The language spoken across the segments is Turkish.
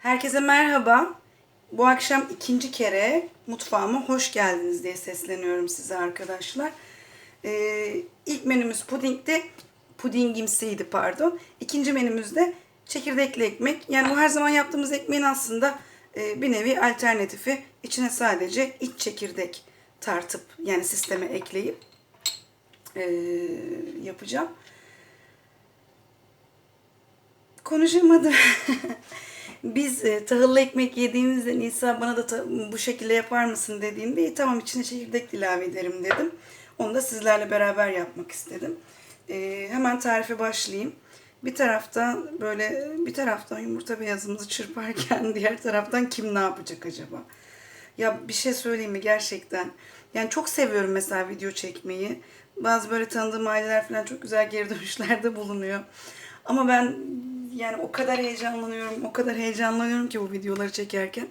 Herkese merhaba. Bu akşam ikinci kere mutfağıma hoş geldiniz diye sesleniyorum size arkadaşlar. Ee, ilk menümüz pudingdi. Pudingimsiydi pardon. İkinci menümüz de çekirdekli ekmek. Yani bu her zaman yaptığımız ekmeğin aslında e, bir nevi alternatifi. İçine sadece iç çekirdek tartıp yani sisteme ekleyip e, yapacağım. Konuşamadım. Biz e, tahıllı ekmek yediğimizde Nisa bana da bu şekilde yapar mısın dediğinde "İyi, tamam içine çekirdek ilave ederim dedim. Onu da sizlerle beraber yapmak istedim. E, hemen tarife başlayayım. Bir taraftan böyle bir taraftan yumurta beyazımızı çırparken diğer taraftan kim ne yapacak acaba? Ya bir şey söyleyeyim mi gerçekten? Yani çok seviyorum mesela video çekmeyi. Bazı böyle tanıdığım aileler falan çok güzel geri dönüşlerde bulunuyor. Ama ben yani o kadar heyecanlanıyorum, o kadar heyecanlanıyorum ki bu videoları çekerken.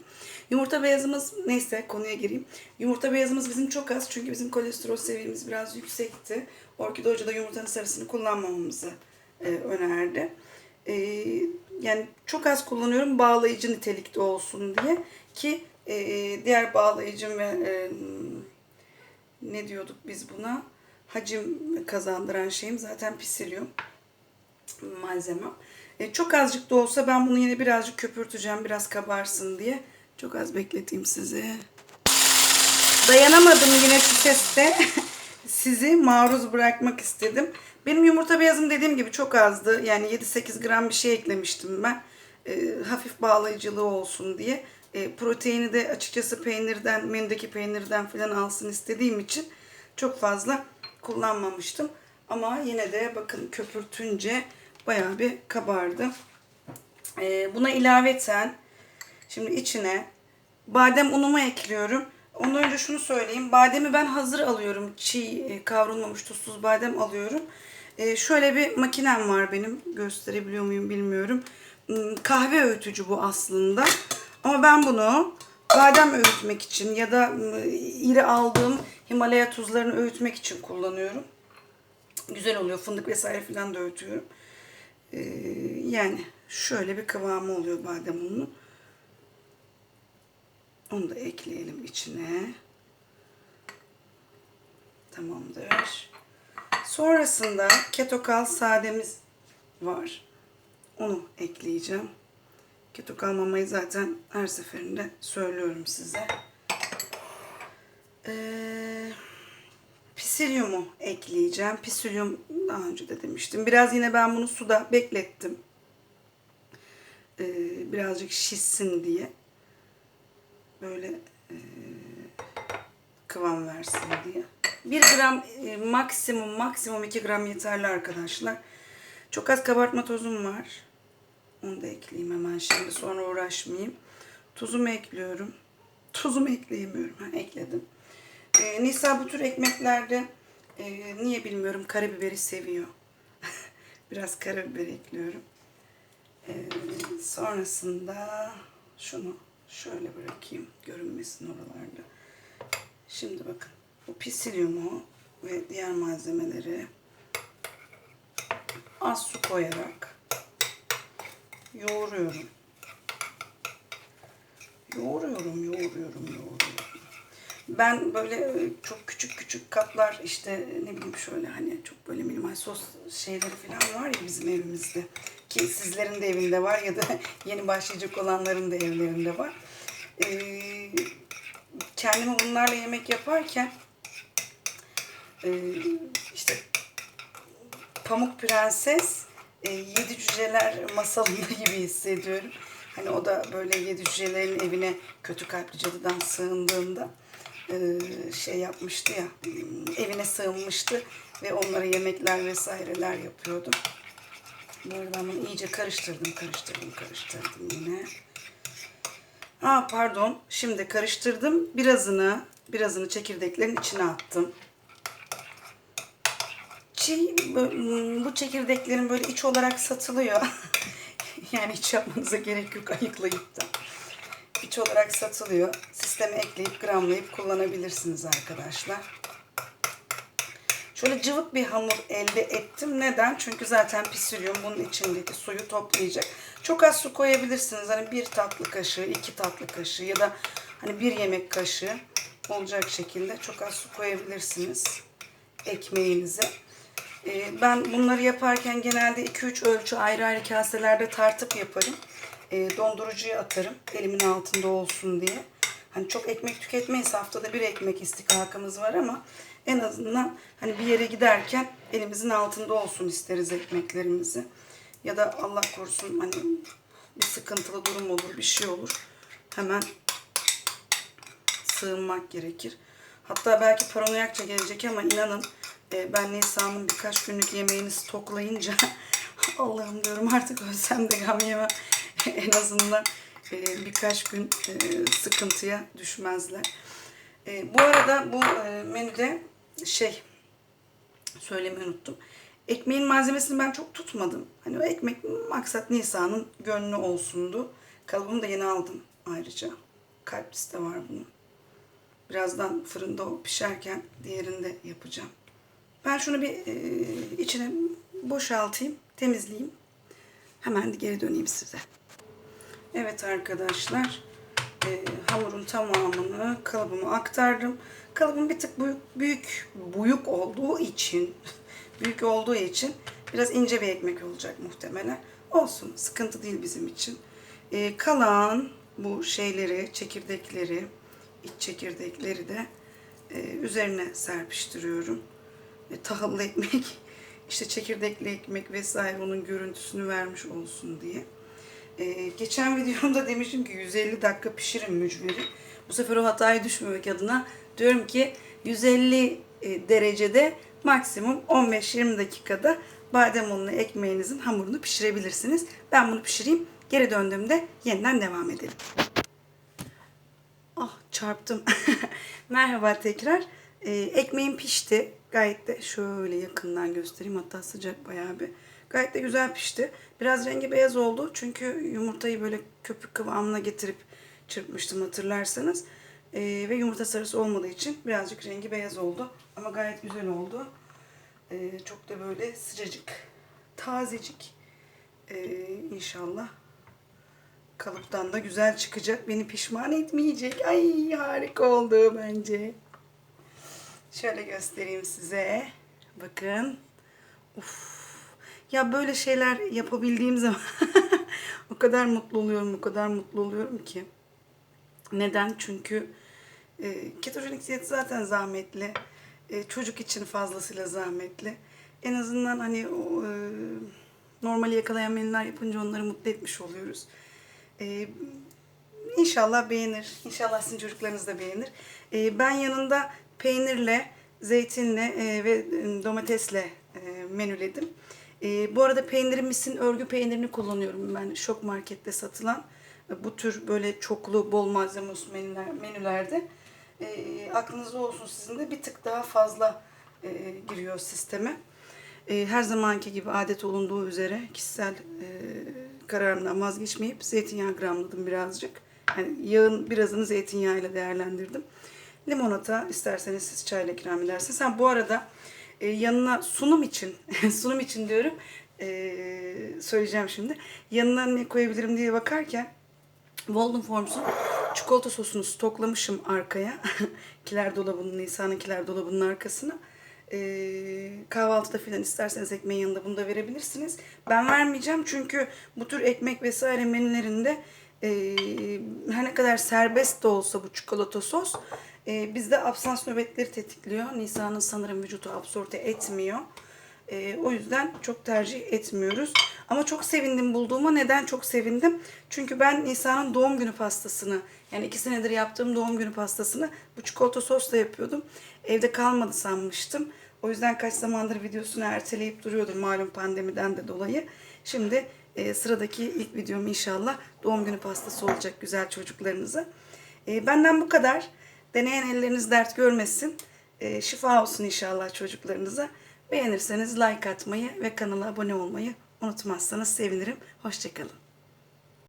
Yumurta beyazımız, neyse konuya gireyim. Yumurta beyazımız bizim çok az çünkü bizim kolesterol seviyemiz biraz yüksekti. Orkide Hoca da yumurtanın sarısını kullanmamamızı e, önerdi. E, yani çok az kullanıyorum bağlayıcı nitelikte olsun diye ki e, diğer bağlayıcım ve e, ne diyorduk biz buna hacim kazandıran şeyim zaten pisilyum malzemem. E, çok azıcık da olsa ben bunu yine birazcık köpürteceğim biraz kabarsın diye. Çok az bekleteyim sizi. Dayanamadım yine şu seste. Sizi maruz bırakmak istedim. Benim yumurta beyazım dediğim gibi çok azdı. Yani 7-8 gram bir şey eklemiştim ben. E, hafif bağlayıcılığı olsun diye. E, proteini de açıkçası peynirden, menüdeki peynirden falan alsın istediğim için çok fazla kullanmamıştım. Ama yine de bakın köpürtünce bayağı bir kabardı. E, buna ilaveten şimdi içine badem unumu ekliyorum. Ondan önce şunu söyleyeyim. Bademi ben hazır alıyorum. Çiğ e, kavrulmamış tuzsuz badem alıyorum. E, şöyle bir makinem var benim. Gösterebiliyor muyum bilmiyorum. Hmm, Kahve öğütücü bu aslında. Ama ben bunu badem öğütmek için ya da mm, iri aldığım Himalaya tuzlarını öğütmek için kullanıyorum. Güzel oluyor. Fındık vesaire falan da öğütüyorum. E, yani şöyle bir kıvamı oluyor badem ununun. Onu da ekleyelim içine. Tamamdır. Sonrasında ketokal sademiz var. Onu ekleyeceğim. Ketokal mamayı zaten her seferinde söylüyorum size. Ee, pisilyumu ekleyeceğim. Pisilyum daha önce de demiştim. Biraz yine ben bunu suda beklettim. Ee, birazcık şişsin diye böyle e, kıvam versin diye. 1 gram e, maksimum maksimum 2 gram yeterli arkadaşlar. Çok az kabartma tozum var. Onu da ekleyeyim hemen şimdi sonra uğraşmayayım. Tuzumu ekliyorum. Tuzumu ekleyemiyorum. Ha, ekledim. E, Nisa bu tür ekmeklerde e, niye bilmiyorum karabiberi seviyor. Biraz karabiber ekliyorum. E, sonrasında şunu şöyle bırakayım görünmesin oralarda. Şimdi bakın bu pisilyumu ve diğer malzemeleri az su koyarak yoğuruyorum. Yoğuruyorum, yoğuruyorum, yoğuruyorum. Ben böyle e, çok küçük küçük kaplar işte ne bileyim şöyle hani çok böyle minimal sos şeyleri falan var ya bizim evimizde. Ki sizlerin de evinde var ya da yeni başlayacak olanların da evlerinde var. Ee, kendime bunlarla yemek yaparken e, işte Pamuk Prenses e, Yedi Cüceler masalında gibi hissediyorum. Hani o da böyle yedi cücelerin evine kötü kalpli cadıdan sığındığında şey yapmıştı ya evine sığınmıştı ve onlara yemekler vesaireler yapıyordu. Bu arada bunu iyice karıştırdım, karıştırdım, karıştırdım yine. Aa pardon. Şimdi karıştırdım. Birazını, birazını çekirdeklerin içine attım. Bö- bu çekirdeklerin böyle iç olarak satılıyor. yani hiç yapmanıza gerek yok ayıklayıp da. İç olarak satılıyor. Sisteme ekleyip gramlayıp kullanabilirsiniz arkadaşlar. Şöyle cıvık bir hamur elde ettim. Neden? Çünkü zaten pisilyum bunun içindeki suyu toplayacak. Çok az su koyabilirsiniz. Hani bir tatlı kaşığı, iki tatlı kaşığı ya da hani bir yemek kaşığı olacak şekilde çok az su koyabilirsiniz ekmeğinize. Ee, ben bunları yaparken genelde 2-3 ölçü ayrı ayrı kaselerde tartıp yaparım. Ee, dondurucuya atarım elimin altında olsun diye. Hani çok ekmek tüketmeyiz. Haftada bir ekmek istihkakımız var ama en azından hani bir yere giderken elimizin altında olsun isteriz ekmeklerimizi. Ya da Allah korusun hani bir sıkıntılı durum olur, bir şey olur. Hemen sığınmak gerekir. Hatta belki paranoyakça gelecek ama inanın e, ben Nisa'nın birkaç günlük yemeğini stoklayınca Allah'ım diyorum artık ölsem de gam yemem. en azından e, birkaç gün e, sıkıntıya düşmezler. E, bu arada bu e, menüde şey söylemeyi unuttum. Ekmeğin malzemesini ben çok tutmadım. Hani o ekmek maksat Nisa'nın gönlü olsundu. Kalıbımı da yeni aldım ayrıca. Kalplisi de var bunun. Birazdan fırında o pişerken diğerini de yapacağım. Ben şunu bir e, içine boşaltayım, temizleyeyim. Hemen geri döneyim size. Evet arkadaşlar, e, hamurun tamamını kalıbıma aktardım. Kalıbım bir tık büyük, büyük, büyük olduğu için, büyük olduğu için biraz ince bir ekmek olacak muhtemelen. Olsun, sıkıntı değil bizim için. E, kalan bu şeyleri, çekirdekleri, iç çekirdekleri de e, üzerine serpiştiriyorum. E, tahıllı ekmek, işte çekirdekli ekmek vesaire onun görüntüsünü vermiş olsun diye. E, geçen videomda demiştim ki 150 dakika pişirin mücveri. Bu sefer o hataya düşmemek adına diyorum ki 150 e, derecede maksimum 15-20 dakikada badem unlu ekmeğinizin hamurunu pişirebilirsiniz. Ben bunu pişireyim. Geri döndüğümde yeniden devam edelim. Ah çarptım. Merhaba tekrar. Ee, ekmeğim pişti. Gayet de şöyle yakından göstereyim. Hatta sıcak bayağı bir. Gayet de güzel pişti. Biraz rengi beyaz oldu. Çünkü yumurtayı böyle köpük kıvamına getirip çırpmıştım hatırlarsanız. Ee, ve yumurta sarısı olmadığı için birazcık rengi beyaz oldu. Ama gayet güzel oldu. Ee, çok da böyle sıcacık, tazecik. Ee, inşallah kalıptan da güzel çıkacak. Beni pişman etmeyecek. Ay harika oldu bence. Şöyle göstereyim size. Bakın. Uf. Ya böyle şeyler yapabildiğim zaman o kadar mutlu oluyorum, o kadar mutlu oluyorum ki. Neden? Çünkü e, ketojenik diyet zaten zahmetli. E, çocuk için fazlasıyla zahmetli. En azından hani o, e, normali yakalayan menüler yapınca onları mutlu etmiş oluyoruz. Ee, inşallah beğenir. İnşallah sizin çocuklarınız da beğenir. Ee, ben yanında peynirle, zeytinle e, ve e, domatesle e, menüledim. E, bu arada peynirimizin örgü peynirini kullanıyorum ben şok markette satılan. Bu tür böyle çoklu, bol malzeme menüler, menülerde. E, aklınızda olsun sizin de bir tık daha fazla e, giriyor sisteme. E, her zamanki gibi adet olunduğu üzere kişisel e, kararımdan vazgeçmeyip zeytinyağı gramladım birazcık. Yani yağın birazını zeytinyağıyla değerlendirdim. Limonata isterseniz siz çayla ikram edersiniz. Ha, bu arada e, yanına sunum için, sunum için diyorum e, söyleyeceğim şimdi. Yanına ne koyabilirim diye bakarken Walden Forms'un çikolata sosunu stoklamışım arkaya. kiler dolabının, Nisa'nın kiler dolabının arkasına. Ee, kahvaltıda filan isterseniz ekmeğin yanında bunu da verebilirsiniz. Ben vermeyeceğim çünkü bu tür ekmek vesaire menülerinde e, her ne kadar serbest de olsa bu çikolata sos e, bizde absans nöbetleri tetikliyor. Nisa'nın sanırım vücudu absorbe etmiyor. E, o yüzden çok tercih etmiyoruz. Ama çok sevindim bulduğuma. Neden çok sevindim? Çünkü ben Nisa'nın doğum günü pastasını yani iki senedir yaptığım doğum günü pastasını bu çikolata sosla yapıyordum. Evde kalmadı sanmıştım. O yüzden kaç zamandır videosunu erteleyip duruyordum malum pandemiden de dolayı. Şimdi e, sıradaki ilk videom inşallah doğum günü pastası olacak güzel çocuklarınıza. E, benden bu kadar. Deneyen elleriniz dert görmesin. E, şifa olsun inşallah çocuklarınıza. Beğenirseniz like atmayı ve kanala abone olmayı unutmazsanız sevinirim. Hoşçakalın.